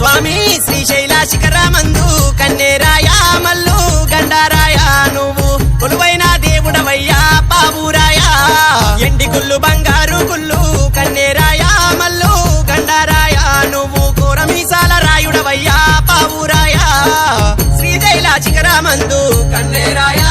స్వామి శ్రీశైల శిఖరామందు కన్నేరాయా మల్లు గండారాయా నువ్వు కొలువైన దేవుడవయ్యా పావురాయ. ఎండి గుల్లు బంగారు గుల్లు కన్నేరాయా మల్లు గండారాయా నువ్వు కూరమీసాల రాయుడవయ్యా బాబురాయా శ్రీశైల శిఖరామందు కన్నేరాయా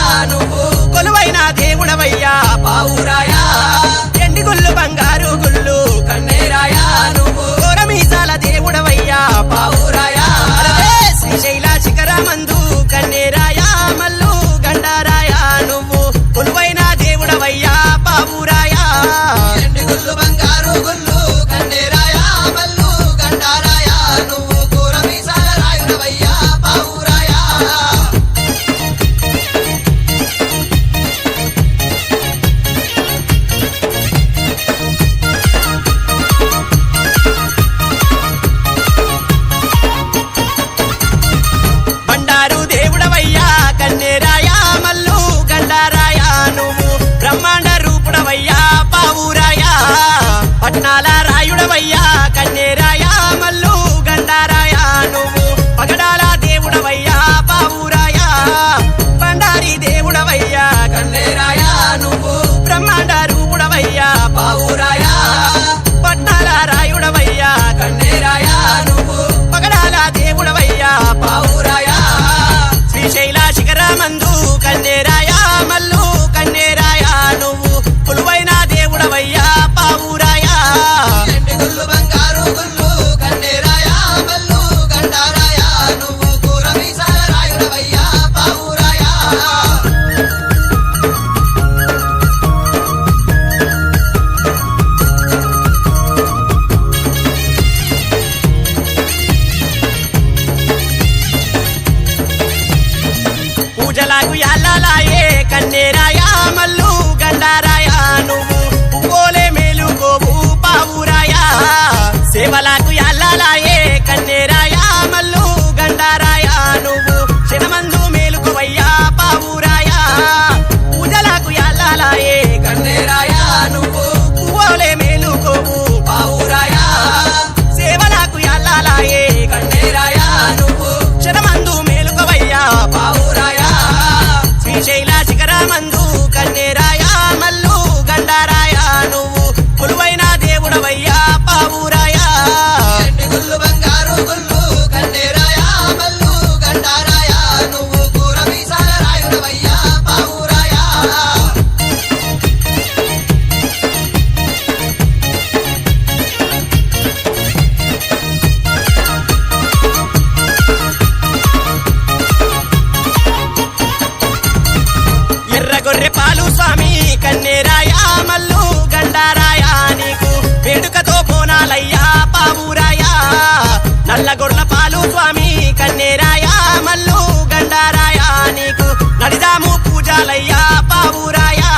నల్లగొర్ల పాలు స్వామి కన్నేరాయా మల్లు గండారాయా నీకు నడిదాము పూజాలయ్యా బాబురాయా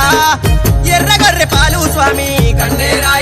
ఎర్రగొర్రె పాలు స్వామి కన్నేరాయ.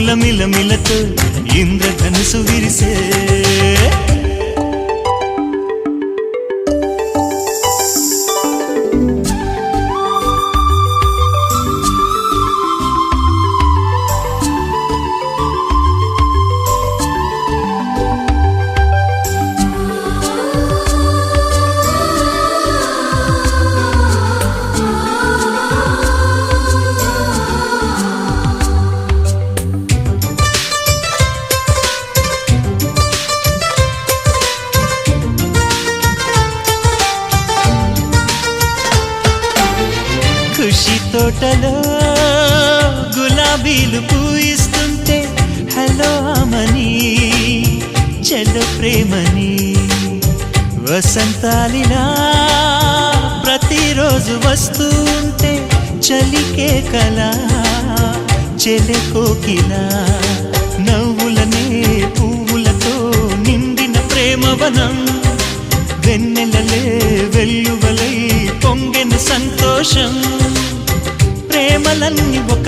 పువ్వుల మిలమిలతో ఇంద్రధనుసు విరిసే తోటలో గులాబీలు పూయిస్తుంటే హలో అమని చెల్లు ప్రేమని వసంతాలిలా ప్రతిరోజు వస్తూ ఉంటే చలికే కల చెలె కోకిలా.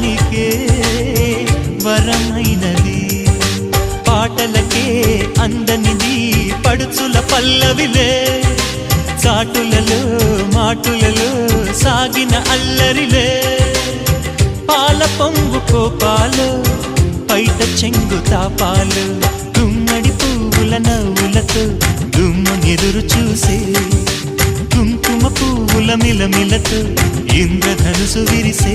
సరగానికే వరమైనది. పాటలకే అందనిది పడుచుల పల్లవిలే. చాటులలో మాటులలో సాగిన అల్లరిలే. పాల పొంగు కోపాలు పైట చెంగు తాపాలు గుమ్మడి పువ్వుల నవ్వులతో ఎదురు చూసే కుంకుమ పువ్వుల మిలమిలతో ఇంద్రధనుసు విరిసే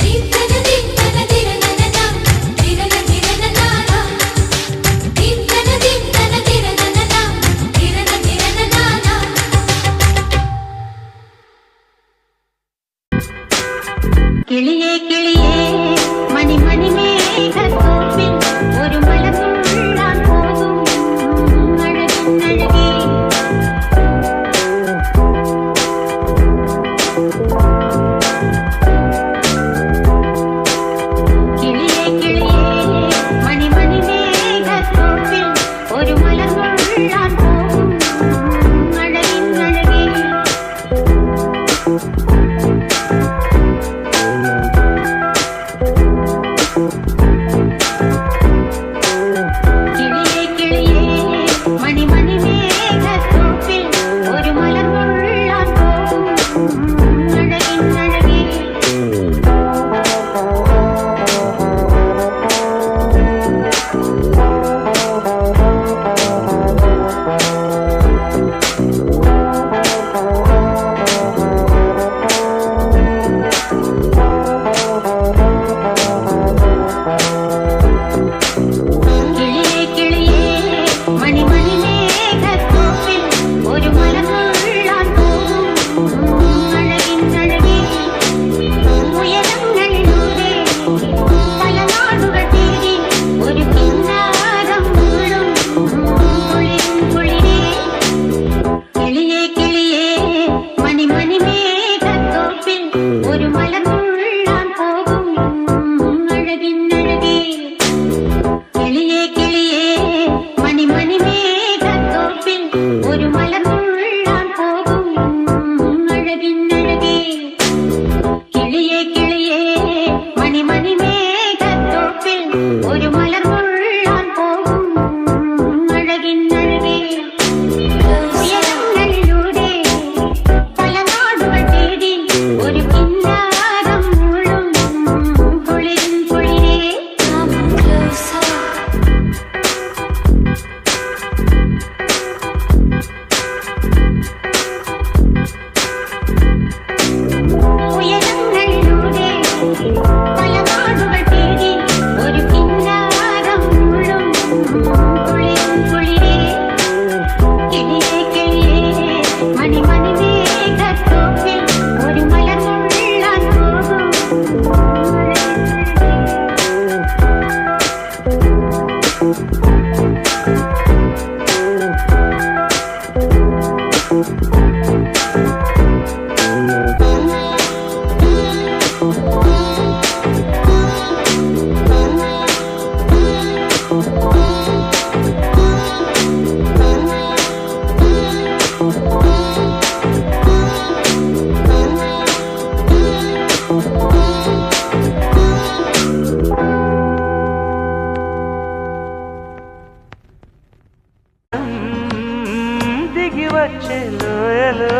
వచ్చే లోయలో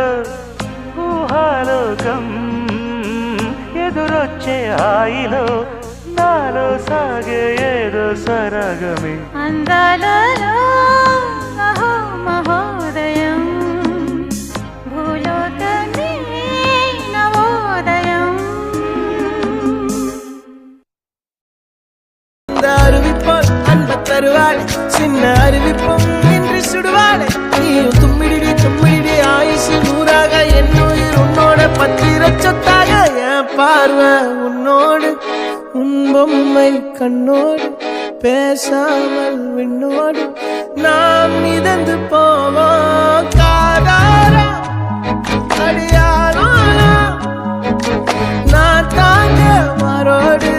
ఊహాలోకం ఎదురొచ్చే ఆయిలో నాలో సాగే ఏదో సరగమే. అందాలలో మహోదయం భూలోకమే சுடுவாளே. நீயும் தும்மிடி தும்மிடி ஆயுசு நூறாக என்னுயிர் உன்னோட பத்திரச்சத்தாக என் பார்வை உன்னோடு உன் பொம்மை கண்ணோடு பேசாமல் விண்ணோடு நாம் மிதந்து போவோம். காதாரா அடியாரோ நான் தாங்க மரோடு